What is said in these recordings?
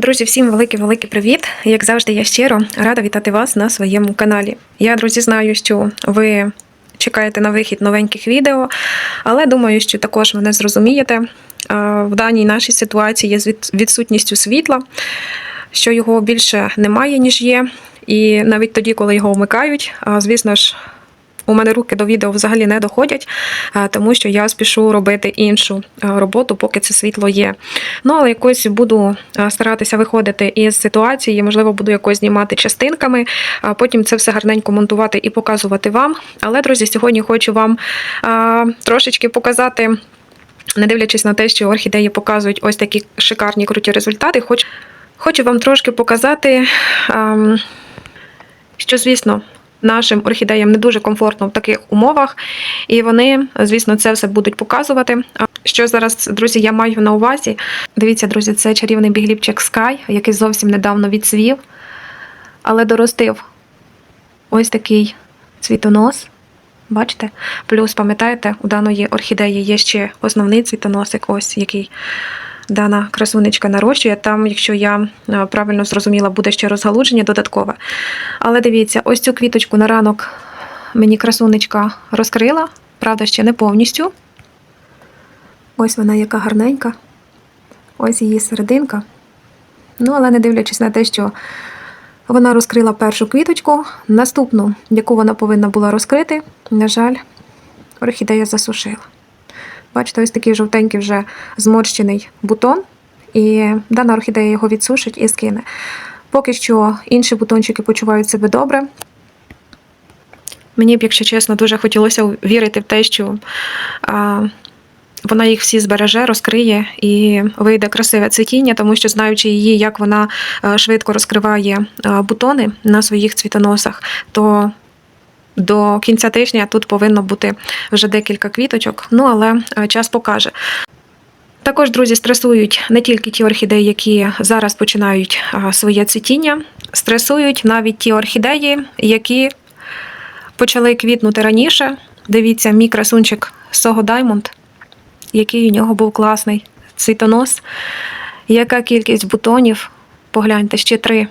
Друзі, всім великий-великий привіт! Як завжди, я щиро рада вітати вас на своєму каналі. Я, друзі, знаю, що ви чекаєте на вихід новеньких відео, але думаю, що також мене зрозумієте. В даній нашій ситуації є з відсутністю світла, що його більше немає, ніж є. І навіть тоді, коли його вмикають, звісно ж, у мене руки до відео взагалі не доходять, тому що я спішу робити іншу роботу, поки це світло є. Ну, але якось буду старатися виходити із ситуації, можливо, буду якось знімати частинками, а потім це все гарненько монтувати і показувати вам. Але, друзі, сьогодні хочу вам трошечки показати. Не дивлячись на те, що орхідеї показують ось такі шикарні круті результати, хочу, хочу вам трошки показати, ем, що, звісно, нашим орхідеям не дуже комфортно в таких умовах, і вони, звісно, це все будуть показувати. Що зараз, друзі, я маю на увазі? Дивіться, друзі, це чарівний бігліпчик Sky, який зовсім недавно відцвів, але доростив ось такий цвітонос. Бачите? Плюс, пам'ятаєте, у даної орхідеї є ще основний цвітоносик, ось який дана красунечка нарощує. Там, якщо я е, правильно зрозуміла, буде ще розгалудження додаткове. Але дивіться, ось цю квіточку на ранок мені красунечка розкрила, правда, ще не повністю. Ось вона яка гарненька. Ось її серединка. Ну, але не дивлячись на те, що вона розкрила першу квіточку, наступну, яку вона повинна була розкрити, на жаль, орхідея засушила. Бачите, ось такий жовтенький вже зморщений бутон, і дана орхідея його відсушить і скине. Поки що інші бутончики почувають себе добре. Мені б, якщо чесно, дуже хотілося вірити в те, що а, вона їх всі збереже, розкриє і вийде красиве цвітіння, тому що знаючи її, як вона швидко розкриває бутони на своїх цвітоносах, то до кінця тижня тут повинно бути вже декілька квіточок. Ну але е, час покаже. Також, друзі, стресують не тільки ті орхідеї, які зараз починають своє цвітіння, стресують навіть ті орхідеї, які почали квітнути раніше. Дивіться, мій красунчик Сого Даймонд, який у нього був класний цвітонос. Яка кількість бутонів? Погляньте, ще три.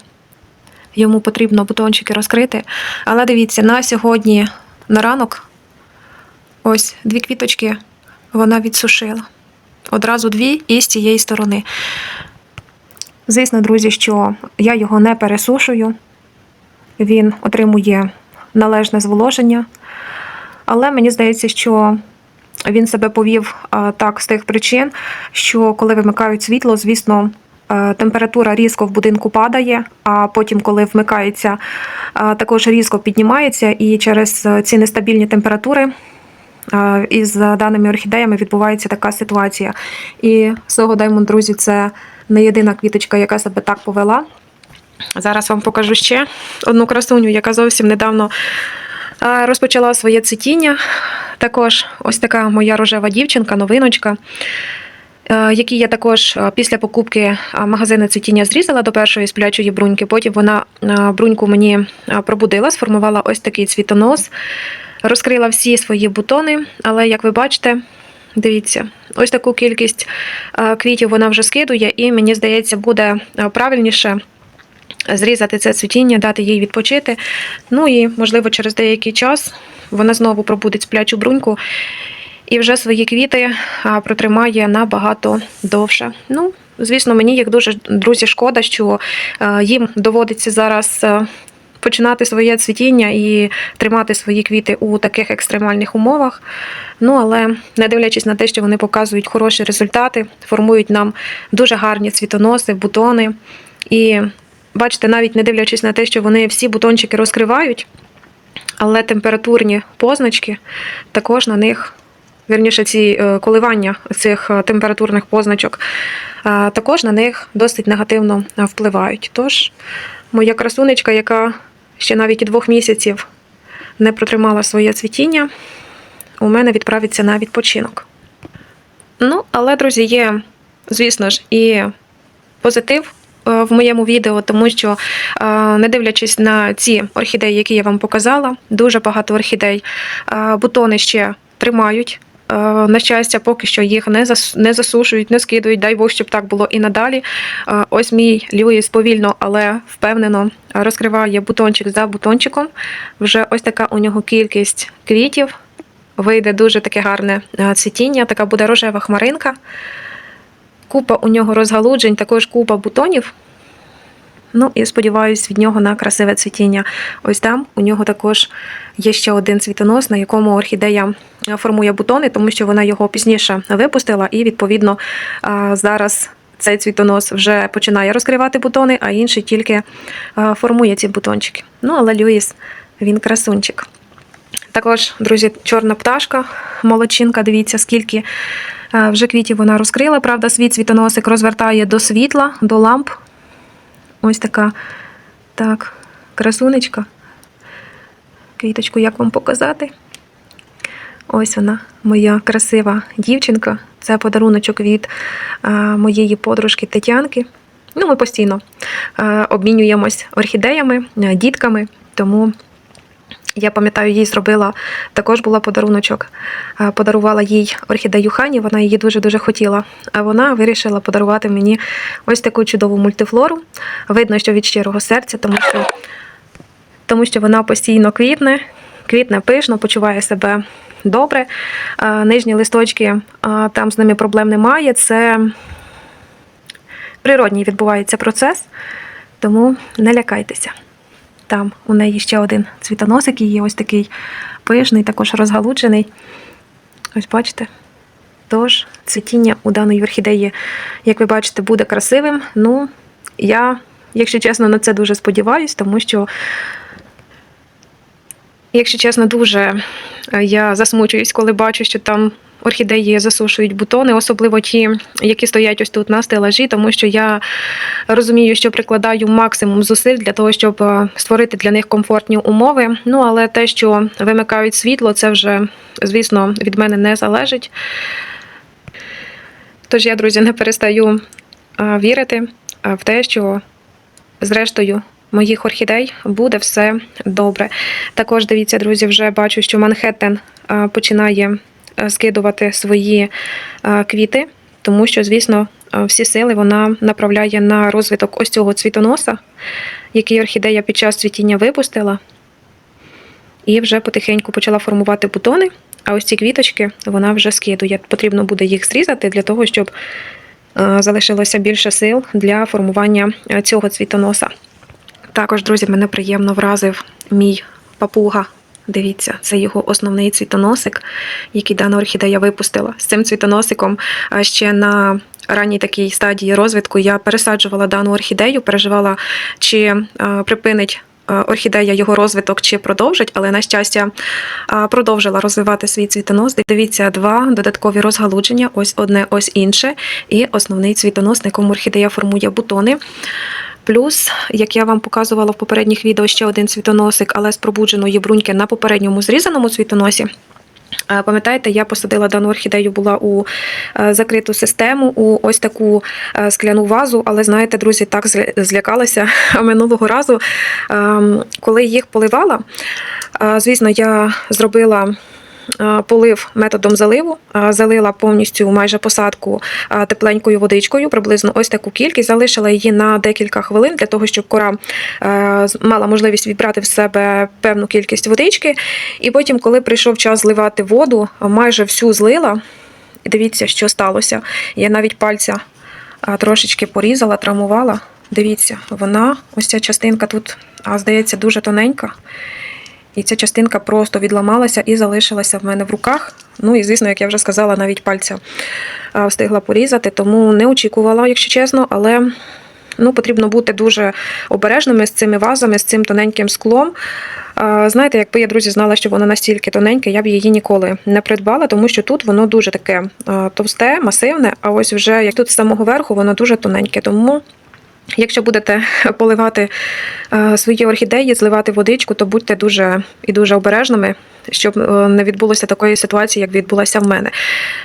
Йому потрібно бутончики розкрити. Але дивіться, на сьогодні на ранок ось дві квіточки вона відсушила. Одразу дві і з цієї сторони. Звісно, друзі, що я його не пересушую. Він отримує належне зволоження. Але мені здається, що він себе повів так з тих причин, що коли вимикають світло, звісно, температура різко в будинку падає, а потім, коли вмикається, також різко піднімається, і через е, ці нестабільні температури е, із даними орхідеями відбувається така ситуація. І Сого Даймонд, друзі, це не єдина квіточка, яка себе так повела. Зараз вам покажу ще одну красуню, яка зовсім недавно е, розпочала своє цвітіння. Також ось така моя рожева дівчинка, новиночка, е, які я також е, після покупки е, магазину цвітіння зрізала до першої сплячої бруньки. Потім вона е, бруньку мені е, пробудила, сформувала ось такий цвітонос, розкрила всі свої бутони, але як ви бачите, дивіться, ось таку кількість е, квітів вона вже скидує, і мені здається, буде е, правильніше зрізати це цвітіння, дати їй відпочити. Ну і, можливо, через деякий час вона знову пробудить сплячу бруньку і вже свої квіти протримає набагато довше. Ну, звісно, мені як дуже друзі шкода, що їм доводиться зараз. е, Починати своє цвітіння і тримати свої квіти у таких екстремальних умовах. Ну, але не дивлячись на те, що вони показують хороші результати, формують нам дуже гарні цвітоноси, бутони. І бачите, навіть не дивлячись на те, що вони всі бутончики розкривають, але температурні позначки також на них, вірніше, ці е, коливання цих е, температурних позначок, е, також на них досить негативно впливають. Тож, моя красунечка, яка ще навіть і двох місяців не протримала своє цвітіння, у мене відправиться на відпочинок. Ну, але, друзі, є, звісно ж, і позитив в моєму відео, тому що, не дивлячись на ці орхідеї, які я вам показала, дуже багато орхідей, бутони ще тримають На щастя, поки що їх не не засушують, не скидують. Дай Бог, щоб так було і надалі. Е, Ось мій Льюіс повільно, але впевнено розкриває бутончик за бутончиком. Вже ось така у нього кількість квітів. Вийде дуже таке гарне е, цвітіння, така буде рожева хмаринка. Купа у нього розгалуджень, також купа бутонів. Ну і сподіваюсь від нього на красиве цвітіння. Ось там у нього також є ще один цвітонос, на якому орхідея е, формує бутони, тому що вона його пізніше випустила, і відповідно зараз цей цвітонос вже починає розкривати бутони, а інший тільки формує ці бутончики. Ну, але Люїс, він красунчик. Також, друзі, чорна пташка, молодчинка, дивіться, скільки е, вже квітів вона розкрила. Правда, свій цвітоносик розвертає до світла, до ламп. Ось така так, красунечка. Квіточку, як вам показати? Ось вона, моя красива дівчинка. Це подаруночок від а, моєї подружки Тетянки. Ну, ми постійно а, обмінюємось орхідеями, дітками, тому я пам'ятаю, їй зробила також була подаруночок. Е, Подарувала їй орхідею Хані, вона її дуже-дуже хотіла. А вона вирішила подарувати мені ось таку чудову мультифлору. Видно, що від щирого серця, тому що, тому що вона постійно квітне, квітне пишно, почуває себе добре. Е, Нижні листочки, е, там з ними проблем немає. Це природній відбувається процес, тому не лякайтеся. Там у неї ще один цвітоносик її ось такий пишний, також розгалуджений. Ось бачите. Тож, цвітіння у даної орхідеї, як ви бачите, буде красивим. Ну, я, якщо чесно, на це дуже сподіваюсь, тому що, якщо чесно, дуже е, я засмучуюсь, коли бачу, що там орхідеї засушують бутони, особливо ті, які стоять ось тут на стелажі, тому що я розумію, що прикладаю максимум зусиль для того, щоб е, створити для них комфортні умови. Ну, але те, що вимикають світло, це вже, звісно, від мене не залежить. Тож я, друзі, не перестаю е, вірити е, в те, що зрештою моїх орхідей буде все добре. Також дивіться, друзі, вже бачу, що Манхеттен починає скидувати свої е, квіти, тому що, звісно, е, всі сили вона направляє на розвиток ось цього цвітоноса, який орхідея під час цвітіння випустила, і вже потихеньку почала формувати бутони. А ось ці квіточки вона вже скидує. Потрібно буде їх зрізати для того, щоб е, залишилося більше сил для формування е, цього цвітоноса. Також, друзі, мене приємно вразив мій папуга. Дивіться, це його основний цвітоносик, який дана орхідея випустила. З цим цвітоносиком ще на ранній такій стадії розвитку я пересаджувала дану орхідею, переживала, чи припинить орхідея його розвиток, чи продовжить, але на щастя продовжила розвивати свій цвітонос. Дивіться, два додаткові розгалудження, ось одне, ось інше, і основний цвітонос, на якому орхідея формує бутони. Плюс, як я вам показувала в попередніх відео, ще один цвітоносик, але з пробудженої бруньки на попередньому зрізаному цвітоносі. Пам'ятаєте, я посадила дану орхідею була у е, закриту систему, у ось таку е, скляну вазу, але знаєте, друзі, так злякалася минулого разу, ем, коли їх поливала. е, Звісно, я зробила полив методом заливу, залила повністю майже посадку тепленькою водичкою, приблизно ось таку кількість, залишила її на декілька хвилин для того, щоб кора мала можливість відбрати в себе певну кількість водички. І потім, коли прийшов час зливати воду, майже всю злила. Дивіться, що сталося. Я навіть пальця трошечки порізала, травмувала. Дивіться, вона, ось ця частинка тут, а, здається, дуже тоненька. І ця частинка просто відламалася і залишилася в мене в руках. Ну і, звісно, як я вже сказала, навіть пальця встигла порізати, тому не очікувала, якщо чесно, але ну, потрібно бути дуже обережними з цими вазами, з цим тоненьким склом. Знаєте, якби я, друзі, знала, що воно настільки тоненьке, я б її ніколи не придбала, тому що тут воно дуже таке товсте, масивне, а ось вже як тут з самого верху, воно дуже тоненьке. Тому Якщо будете поливати е, свої орхідеї, зливати водичку, то будьте дуже і дуже обережними, щоб е, не відбулося такої ситуації, як відбулася в мене.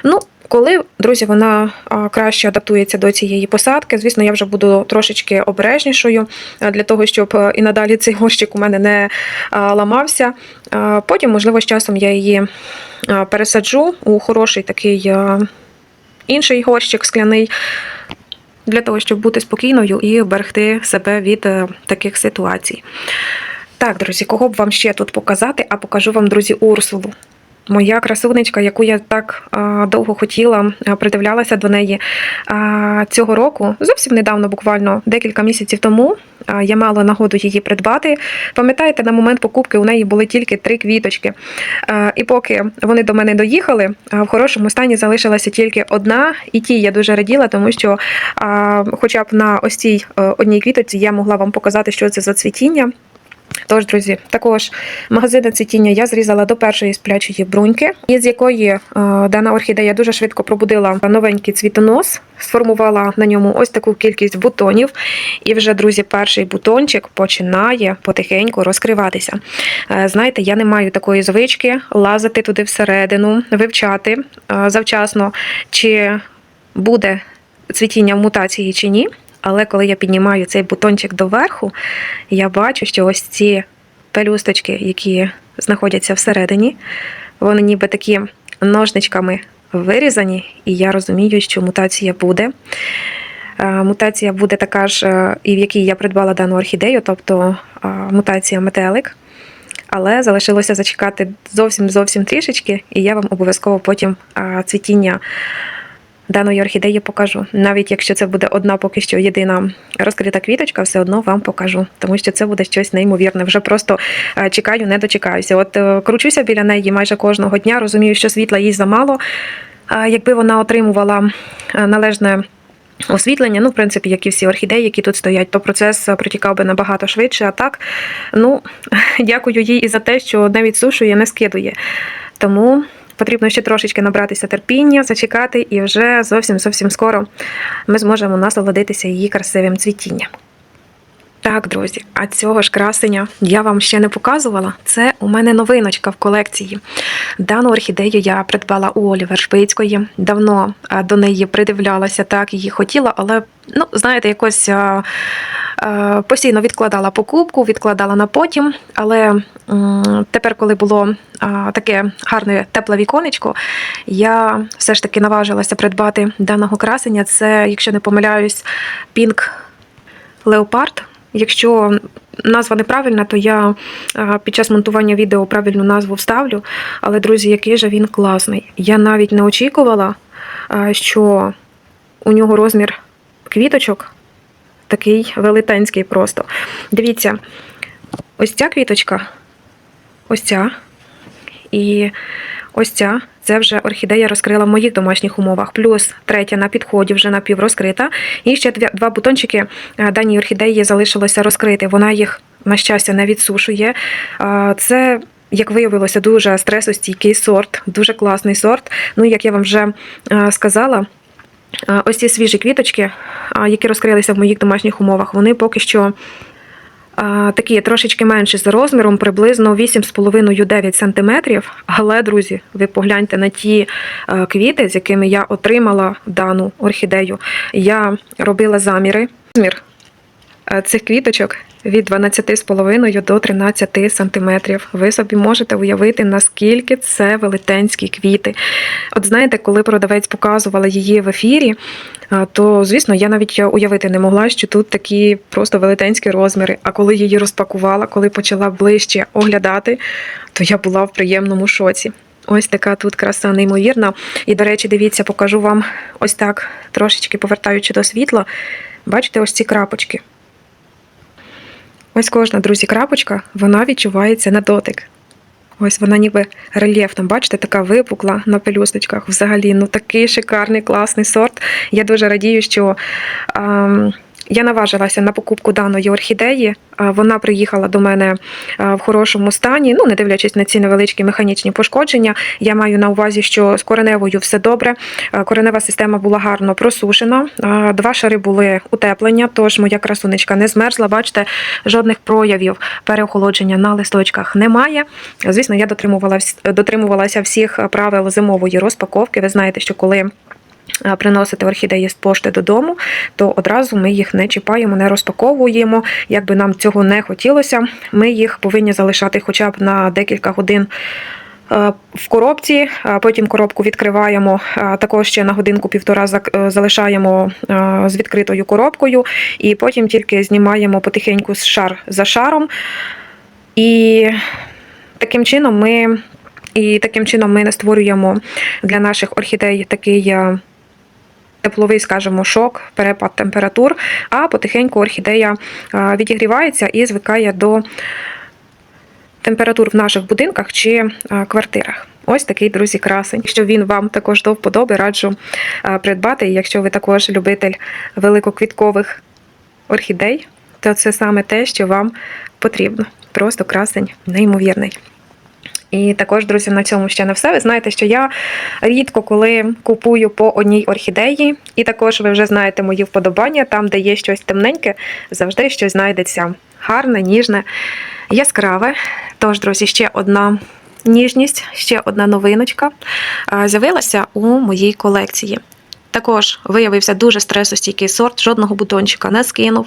Ну, Коли, друзі, вона краще адаптується до цієї посадки, звісно, я вже буду трошечки обережнішою для того, щоб і надалі цей горщик у мене не ламався. Потім, можливо, з часом я її пересаджу у хороший такий інший горщик скляний. Для того, щоб бути спокійною і берегти себе від е, таких ситуацій. Так, друзі, кого б вам ще тут показати, а покажу вам, друзі, Урсулу. Моя красунечка, яку я так довго хотіла, придивлялася до неї а, цього року, зовсім недавно, буквально декілька місяців тому, я мала нагоду її придбати. Пам'ятаєте, на момент покупки у неї були тільки три квіточки. І поки вони до мене доїхали, в хорошому стані залишилася тільки одна, і ті я дуже раділа, тому що, хоча б на ось цій е, одній квіточці я могла вам показати, що це за цвітіння. Тож, друзі, також магазини цвітіння я зрізала до першої сплячої бруньки, із якої е, дана орхідея дуже швидко пробудила новенький цвітонос, сформувала на ньому ось таку кількість бутонів. І вже, друзі, перший бутончик починає потихеньку розкриватися. Е, знаєте, я не маю такої звички лазити туди всередину, вивчати е, завчасно, чи буде цвітіння в мутації чи ні. Але коли я піднімаю цей бутончик доверху, я бачу, що ось ці пелюсточки, які знаходяться всередині, вони ніби такі ножничками вирізані, і я розумію, що мутація буде. Е, Мутація буде така ж, е, і в якій я придбала дану орхідею, тобто е, мутація метелик. Але залишилося зачекати зовсім зовсім трішечки, і я вам обов'язково потім цвітіння даної орхідеї покажу. Навіть якщо це буде одна поки що єдина розкрита квіточка, все одно вам покажу, тому що це буде щось неймовірне. Вже просто е, чекаю, не дочекаюся. От е, кручуся біля неї майже кожного дня, розумію, що світла їй замало. Якби вона отримувала е, належне. Освітлення, ну, в принципі, як і всі орхідеї, які тут стоять, то процес протікав би набагато швидше. А так, ну, дякую їй і за те, що не відсушує, не скидує. Тому потрібно ще трошечки набратися терпіння, зачекати, і вже зовсім зовсім скоро ми зможемо насолодитися її красивим цвітінням. Так, друзі, а цього ж красення я вам ще не показувала. Це у мене новиночка в колекції. Дану орхідею я придбала у Олі Вершбицької. Давно до неї придивлялася, так її хотіла, але ну, знаєте, якось а, а, постійно відкладала покупку, відкладала на потім. Але м, тепер, коли було а, таке гарне тепле віконечко, я все ж таки наважилася придбати даного красення. Це, якщо не помиляюсь, Pink Leopard. Якщо назва неправильна, то я під час монтування відео правильну назву вставлю. Але, друзі, який же він класний. Я навіть не очікувала, що у нього розмір квіточок такий велетенський просто. Дивіться, ось ця квіточка, ось ця. І ось ця це вже орхідея розкрила в моїх домашніх умовах. Плюс третя на підході вже напіврозкрита. І ще два бутончики е, даній орхідеї залишилося розкрити. Вона їх, на щастя, не відсушує. Це. Як виявилося, дуже стресостійкий сорт, дуже класний сорт. Ну, як я вам вже е, сказала, е, ось ці свіжі квіточки, які розкрилися в моїх домашніх умовах, вони поки що такі трошечки менші за розміром, приблизно 8,5-9 см. Але, друзі, ви погляньте на ті е, квіти, з якими я отримала дану орхідею. Я робила заміри. Розмір цих квіточок від 12,5 до 13 см. Ви собі можете уявити, наскільки це велетенські квіти. От знаєте, коли продавець показувала її в ефірі, то, звісно, я навіть уявити не могла, що тут такі просто велетенські розміри. А коли її розпакувала, коли почала ближче оглядати, то я була в приємному шоці. Ось така тут краса неймовірна. І, до речі, дивіться, покажу вам ось так, трошечки повертаючи до світла. Бачите, ось ці крапочки. Ось кожна, друзі, крапочка, вона відчувається на дотик. Ось вона ніби рельєфна, бачите, така випукла на пелюсточках. Взагалі, ну такий шикарний, класний сорт. Я дуже радію, що ем, я наважилася на покупку даної орхідеї. Вона приїхала до мене в хорошому стані. Ну, не дивлячись на ці невеличкі механічні пошкодження. Я маю на увазі, що з кореневою все добре. Коренева система була гарно просушена. Два шари були утеплення, тож моя красунечка не змерзла. Бачите, жодних проявів переохолодження на листочках немає. Звісно, я дотримувалася, всіх правил зимової розпаковки. Ви знаєте, що коли приносити орхідеї з пошти додому, то одразу ми їх не чіпаємо, не розпаковуємо. Як би нам цього не хотілося, ми їх повинні залишати хоча б на декілька годин. е, В коробці, потім коробку відкриваємо, також ще на годинку-півтора е, залишаємо е, з відкритою коробкою, і потім тільки знімаємо потихеньку шар за шаром. І таким чином ми, і таким чином ми не створюємо для наших орхідей такий. Е, Тепловий, скажімо, шок, перепад температур, а потихеньку орхідея відігрівається і звикає до температур в наших будинках чи квартирах. Ось такий, друзі, красень. Якщо він вам також до вподоби, раджу придбати. І якщо ви також любитель великоквіткових орхідей, то це саме те, що вам потрібно. Просто красень неймовірний. І також, друзі, на цьому ще не все. Ви знаєте, що я рідко коли купую по одній орхідеї, і також ви вже знаєте мої вподобання, там, де є щось темненьке, завжди щось знайдеться гарне, ніжне, яскраве. Тож, друзі, ще одна ніжність, ще одна новиночка з'явилася у моїй колекції. Також виявився дуже стресостійкий сорт, жодного бутончика не скинув.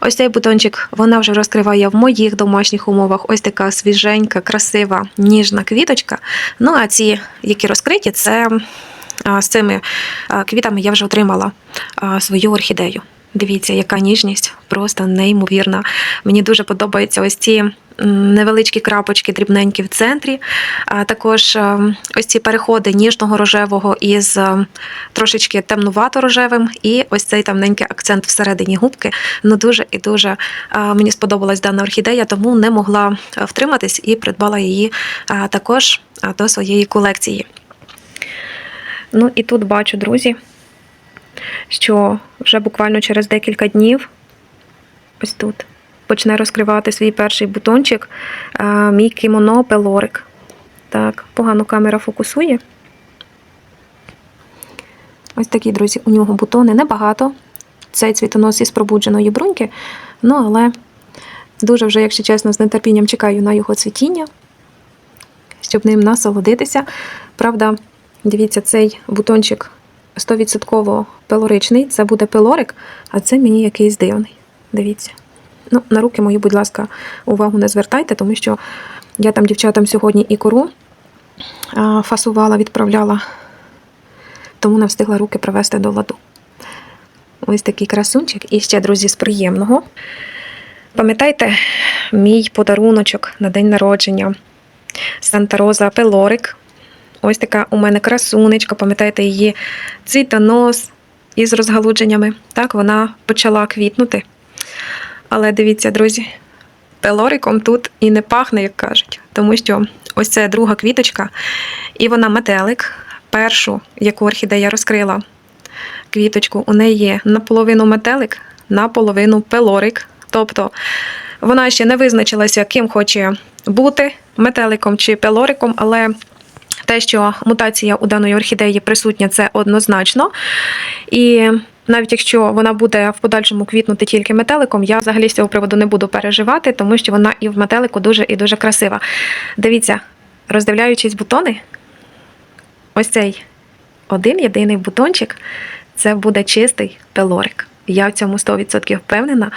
Ось цей бутончик вона вже розкриває в моїх домашніх умовах. Ось така свіженька, красива, ніжна квіточка. Ну а ці, які розкриті, це з цими квітами я вже отримала свою орхідею. Дивіться, яка ніжність, просто неймовірна. Мені дуже подобаються ось ці невеличкі крапочки дрібненькі в центрі. А також е, ось ці переходи ніжного рожевого із е, трошечки темнувато-рожевим, і ось цей темненький акцент всередині губки. Ну дуже і дуже е, мені сподобалась дана орхідея, тому не могла втриматись і придбала її також до своєї колекції. Ну і тут бачу, друзі, що вже буквально через декілька днів ось тут почне розкривати свій перший бутончик мій кімоно пелорик. Так, погано камера фокусує. Ось такі, друзі, у нього бутони небагато. Цей цвітонос із пробудженої бруньки. Ну, але дуже вже, якщо чесно, з нетерпінням чекаю на його цвітіння, щоб ним насолодитися. Правда, дивіться, цей бутончик 100% пелоричний. Це буде пелорик, а це мені якийсь дивний. Дивіться. Ну, на руки мої, будь ласка, увагу не звертайте, тому що я там дівчатам сьогодні і кору фасувала, відправляла, тому не встигла руки привести до ладу. Ось такий красунчик. І ще, друзі, з приємного. Пам'ятаєте мій подаруночок на день народження Санта Роза Пелорик. Ось така у мене красунечка, пам'ятаєте її цвітонос із розгалудженнями. Так, вона почала квітнути. Але дивіться, друзі, пелориком тут і не пахне, як кажуть, тому що ось це друга квіточка, і вона метелик. Першу, яку орхідея розкрила квіточку, у неї є наполовину метелик, наполовину пелорик. Тобто вона ще не визначилася, ким хоче бути метеликом чи пелориком, але те, що мутація у даної орхідеї присутня, це однозначно. І навіть якщо вона буде в подальшому квітнути тільки метеликом, я взагалі з цього приводу не буду переживати, тому що вона і в метелику дуже і дуже красива. Дивіться, роздивляючись бутони, ось цей один єдиний бутончик це буде чистий пелорик. Я в цьому 100% впевнена,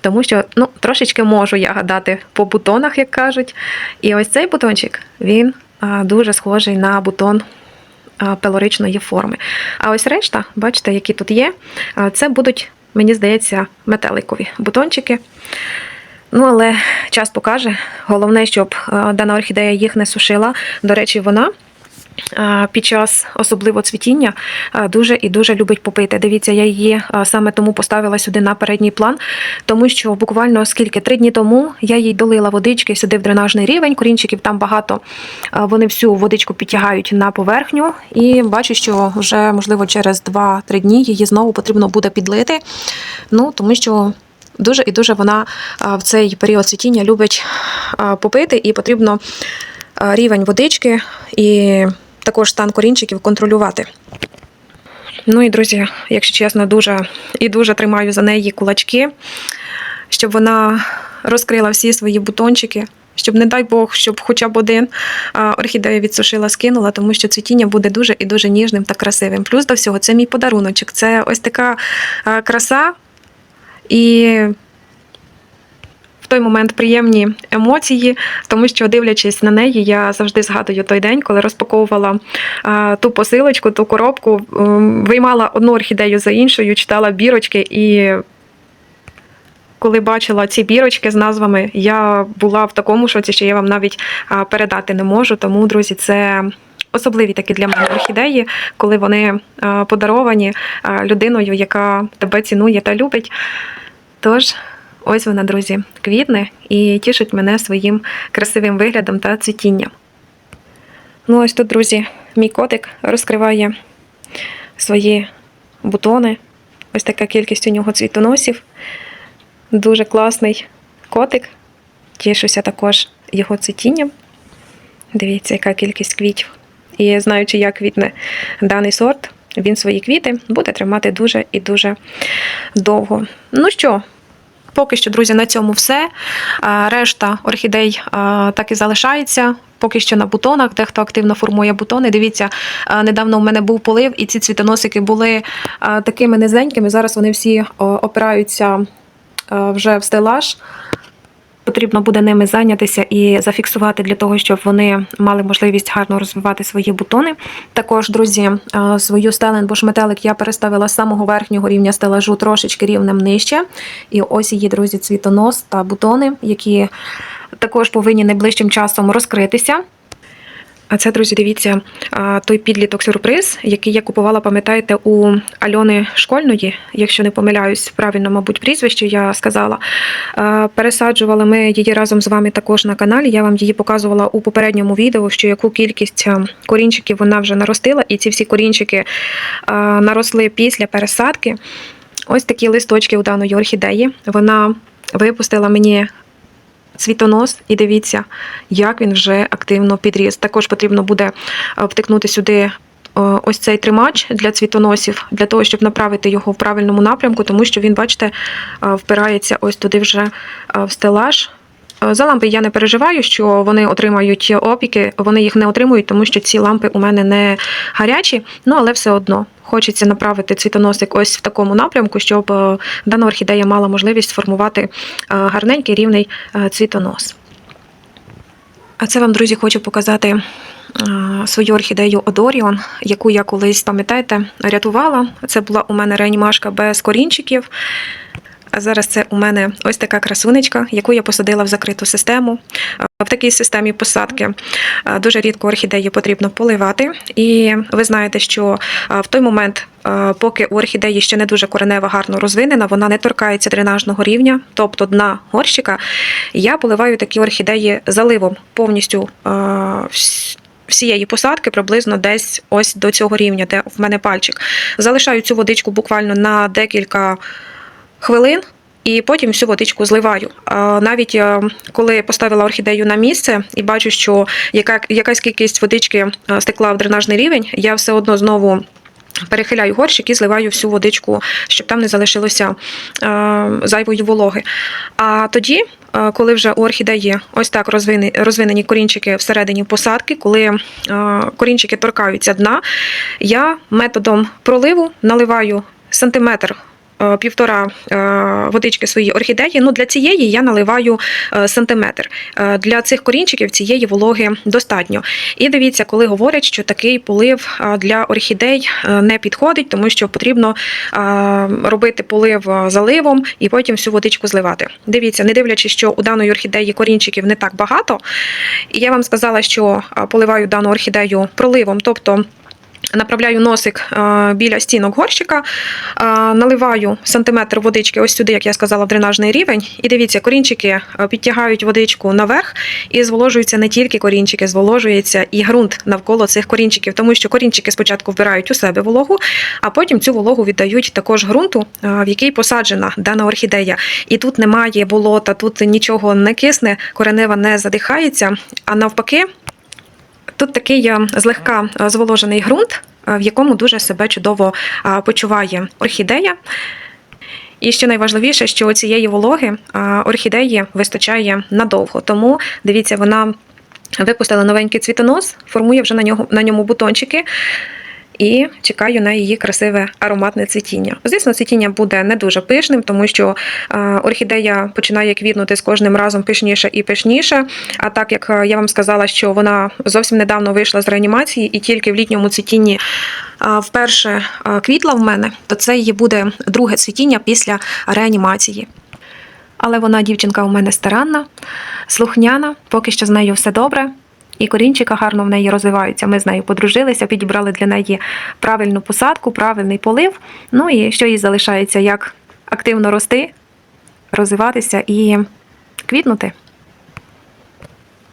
тому що ну, трошечки можу я гадати по бутонах, як кажуть. І ось цей бутончик, він а, дуже схожий на бутон пелоричної форми. А ось решта, бачите, які тут є, це будуть, мені здається, метеликові бутончики. Ну, але час покаже. Головне, щоб дана орхідея їх не сушила. До речі, вона під час особливо цвітіння дуже і дуже любить попити. Дивіться, я її саме тому поставила сюди на передній план, тому що буквально скільки три дні тому я їй долила водички сюди в дренажний рівень. Корінчиків там багато. Вони всю водичку підтягають на поверхню, і бачу, що вже можливо через 2-3 дні її знову потрібно буде підлити. Ну тому що. Дуже і дуже вона в цей період цвітіння любить попити, і потрібно рівень водички і також стан корінчиків контролювати. Ну і друзі, якщо чесно, дуже і дуже тримаю за неї кулачки, щоб вона розкрила всі свої бутончики. Щоб, не дай Бог, щоб хоча б один а, орхідея відсушила, скинула, тому що цвітіння буде дуже і дуже ніжним та красивим. Плюс до всього, це мій подаруночок. Це ось така краса, і той момент приємні емоції, тому що, дивлячись на неї, я завжди згадую той день, коли розпаковувала ту посилочку, ту коробку, ем, виймала одну орхідею за іншою, читала бірочки і. Коли бачила ці бірочки з назвами, я була в такому шоці, що я вам навіть передати не можу. Тому, друзі, це особливі такі для мене орхідеї, коли вони подаровані людиною, яка тебе цінує та любить. Тож, ось вона, друзі, квітне і тішить мене своїм красивим виглядом та цвітінням. Ну, ось тут, друзі, мій котик розкриває свої бутони. Ось така кількість у нього цвітоносів. Дуже класний котик. Тішуся також його цвітінням. Дивіться, яка кількість квітів. І знаючи, як квітне даний сорт, він свої квіти буде тримати дуже і дуже довго. Ну що, поки що, друзі, на цьому все. Решта орхідей так і залишається. Поки що на бутонах, дехто активно формує бутони. Дивіться, недавно у мене був полив, і ці цвітоносики були такими низенькими. Зараз вони всі опираються вже в стелаж. Потрібно буде ними зайнятися і зафіксувати для того, щоб вони мали можливість гарно розвивати свої бутони. Також, друзі, е, свою стеленбош метелик я переставила з самого верхнього рівня стелажу трошечки рівнем нижче. І ось її, друзі, цвітонос та бутони, які також повинні найближчим часом розкритися. А це, друзі, дивіться, той підліток сюрприз, який я купувала, пам'ятаєте, у Альони Школьної, якщо не помиляюсь, правильно, мабуть, прізвище я сказала. Пересаджували ми її разом з вами також на каналі. Я вам її показувала у попередньому відео, що яку кількість корінчиків вона вже наростила, і ці всі корінчики наросли після пересадки. Ось такі листочки у даної орхідеї. Вона випустила мені цвітонос, і дивіться, як він вже активно підріс. Також потрібно буде е, втикнути сюди е, ось цей тримач для цвітоносів, для того, щоб направити його в правильному напрямку, тому що він, бачите, е, впирається ось туди вже в стелаж. Е, За лампи я не переживаю, що вони отримають опіки. Вони їх не отримують, тому що ці лампи у мене не гарячі. Ну але все одно хочеться направити цвітоносик ось в такому напрямку, щоб е, дана орхідея мала можливість сформувати е, гарненький рівний цвітонос. А це вам, друзі, хочу показати свою орхідею Одоріон, яку я колись, пам'ятаєте, рятувала. Це була у мене реанімашка без корінчиків. А зараз це у мене ось така красунечка, яку я посадила в закриту систему. В такій системі посадки дуже рідко орхідеї потрібно поливати. І ви знаєте, що в той момент, поки у орхідеї ще не дуже коренева гарно розвинена, вона не торкається дренажного рівня, тобто дна горщика. Я поливаю такі орхідеї заливом повністю. Всієї посадки приблизно десь ось до цього рівня, де в мене пальчик. Залишаю цю водичку буквально на декілька хвилин. І потім всю водичку зливаю. Навіть е, коли поставила орхідею на місце і бачу, що яка, якась кількість водички е, стекла в дренажний рівень, я все одно знову перехиляю горщик і зливаю всю водичку, щоб там не залишилося е, зайвої вологи. А тоді, коли вже у орхідеї ось так розвинені, корінчики всередині посадки, коли корінчики торкаються дна, я методом проливу наливаю сантиметр півтора е, водички своїй орхідеї. Ну, для цієї я наливаю е, сантиметр. Е, Для цих корінчиків цієї вологи достатньо. І дивіться, коли говорять, що такий полив е, для орхідей е, не підходить, тому що потрібно е, робити полив е, заливом і потім всю водичку зливати. Дивіться, не дивлячись, що у даної орхідеї корінчиків не так багато. Я вам сказала, що е, поливаю дану орхідею проливом, тобто. Направляю носик е, біля стінок горщика, е, наливаю сантиметр водички ось сюди, як я сказала, в дренажний рівень. І дивіться, корінчики е, підтягають водичку наверх і зволожуються не тільки корінчики, зволожується і ґрунт навколо цих корінчиків, тому що корінчики спочатку вбирають у себе вологу, а потім цю вологу віддають також ґрунту, в який посаджена дана орхідея. І тут немає болота, тут нічого не кисне, коренева не задихається, а навпаки. Тут такий е, злегка е, зволожений ґрунт, е, в якому дуже себе чудово почуває орхідея. І що найважливіше, що цієї вологи орхідеї вистачає надовго. Тому дивіться, вона випустила новенький цвітонос, формує вже на нього на ньому бутончики. І чекаю на її красиве ароматне цвітіння. Звісно, цвітіння буде не дуже пишним, тому що е, орхідея починає квітнути з кожним разом пишніше і пишніше. А так як е, я вам сказала, що вона зовсім недавно вийшла з реанімації і тільки в літньому цвітінні е, вперше квітла в мене, то це її буде друге цвітіння після реанімації. Але вона дівчинка у мене старанна, слухняна, поки що з нею все добре. І корінчика гарно в неї розвиваються. Ми з нею подружилися, підібрали для неї правильну посадку, правильний полив. Ну і що їй залишається, як активно рости, розвиватися і квітнути.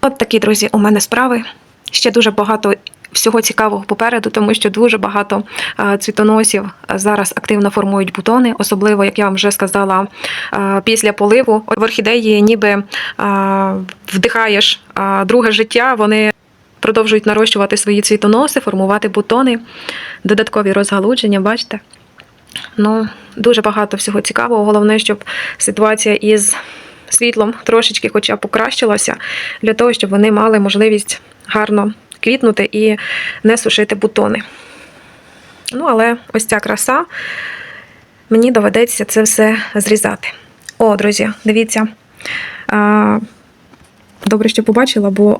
От такі, друзі, у мене справи. Ще дуже багато всього цікавого попереду, тому що дуже багато е, цвітоносів зараз активно формують бутони, особливо, як я вам вже сказала, е, після поливу в орхідеї ніби е, вдихаєш е, друге життя, вони продовжують нарощувати свої цвітоноси, формувати бутони, додаткові розгалудження, бачите? Ну, дуже багато всього цікавого. Головне, щоб ситуація із світлом трошечки хоча б покращилася, для того, щоб вони мали можливість гарно квітнути і не сушити бутони. Ну, але ось ця краса, мені доведеться це все зрізати. О, друзі, дивіться. Добре, що побачила, бо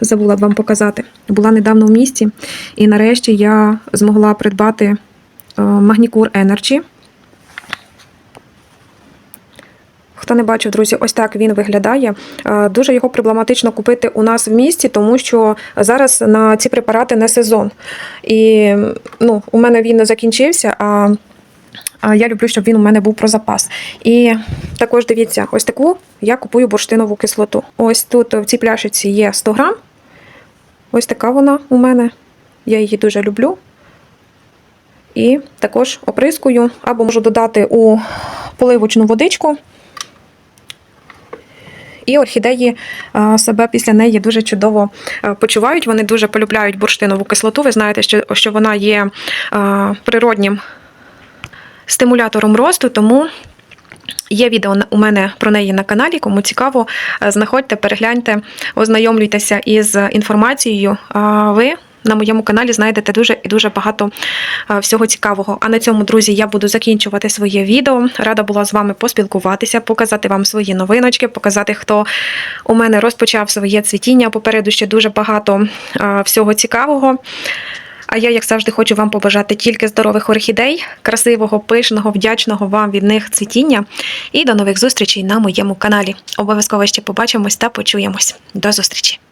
забула б вам показати. Була недавно в місті, і нарешті я змогла придбати е, Magnicure Energy. Хто не бачив, друзі, ось так він виглядає. Е, Дуже його проблематично купити у нас в місті, тому що зараз на ці препарати не сезон. І ну, у мене він не закінчився, а а я люблю, щоб він у мене був про запас. І також дивіться, ось таку я купую бурштинову кислоту. Ось тут в цій пляшиці є 100 грам. Ось така вона у мене. Я її дуже люблю. І також оприскую, або можу додати у поливочну водичку. І орхідеї е, себе після неї дуже чудово е, почувають. Вони дуже полюбляють бурштинову кислоту. Ви знаєте, що, що вона є е, природнім стимулятором росту, тому є відео у мене про неї на каналі. Кому цікаво, знаходьте, перегляньте, ознайомлюйтеся із інформацією. Ви на моєму каналі знайдете дуже і дуже багато всього цікавого. А на цьому, друзі, я буду закінчувати своє відео. Рада була з вами поспілкуватися, показати вам свої новиночки, показати, хто у мене розпочав своє цвітіння. Попереду ще дуже багато всього цікавого. А я, як завжди, хочу вам побажати тільки здорових орхідей, красивого, пишного, вдячного вам від них цвітіння. І до нових зустрічей на моєму каналі. Обов'язково ще побачимось та почуємось. До зустрічі!